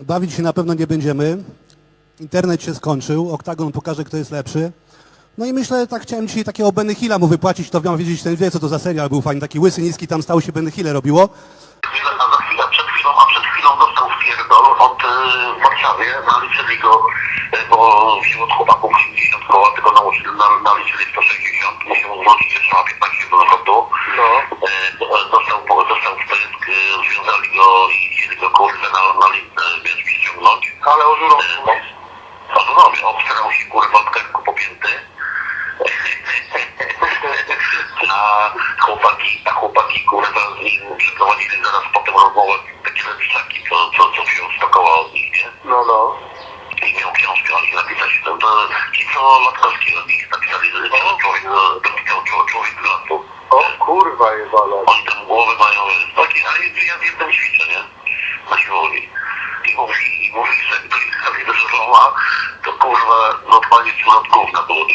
Bawić się na pewno nie będziemy. Internet się skończył, Oktagon pokaże, kto jest lepszy. No i myślę, tak chciałem dzisiaj takiego Benny Hilla mu wypłacić, to miał wiedzieć, ten wie, co to za serial był fajny, taki łysy, niski, tam stał się Benny Hille robiło. A za chwilę przed chwilą, a przed chwilą dostał wpierdol od y, w Warszawie, naliczyli go, y, bo wziął od chłopaków 80 koła, tylko nauczyli, na, naliczyli 160, musiał zwrócić jeszcze na 15 do zarządu. No. Y, do- dostał, dostał wprysk, y, związali go i chcieli go kurwę na, na. Ale o żurą. Co to robię? Obstrał się kurwa od popięty. A chłopaki, a chłopaki kurwa z nim przeprowadzili zaraz potem rozmowę takie lepszaki, co, co, co wziął stokoła od nich, nie? No, no. I miał książkę, oni napisać, to, to ci co Latkowski od nich napisali, że to człowiek, to człowiek, człowiek. O kurwa jebana. Oni tam głowy mają, takie, ale ja z jednym ćwiczę. I mówi, i mówi, że do szaloma, to kurwa, no panie od gówna było.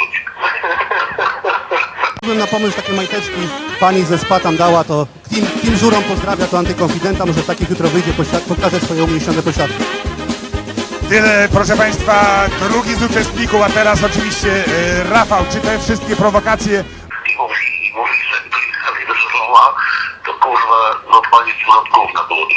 Gdybym na pomysł takie majteczki pani ze SPA tam dała, to Team, team Żurą pozdrawia, to antykonfidenta, może w takich jutro wyjdzie, poświad- pokaże swoje umieśnione pośladki. Tyle, proszę Państwa, drugi z uczestników, a teraz oczywiście e, Rafał. Czy te wszystkie prowokacje I mówi, i mówi, że to jest do szaloma, to kurwa, no panie od gówna było.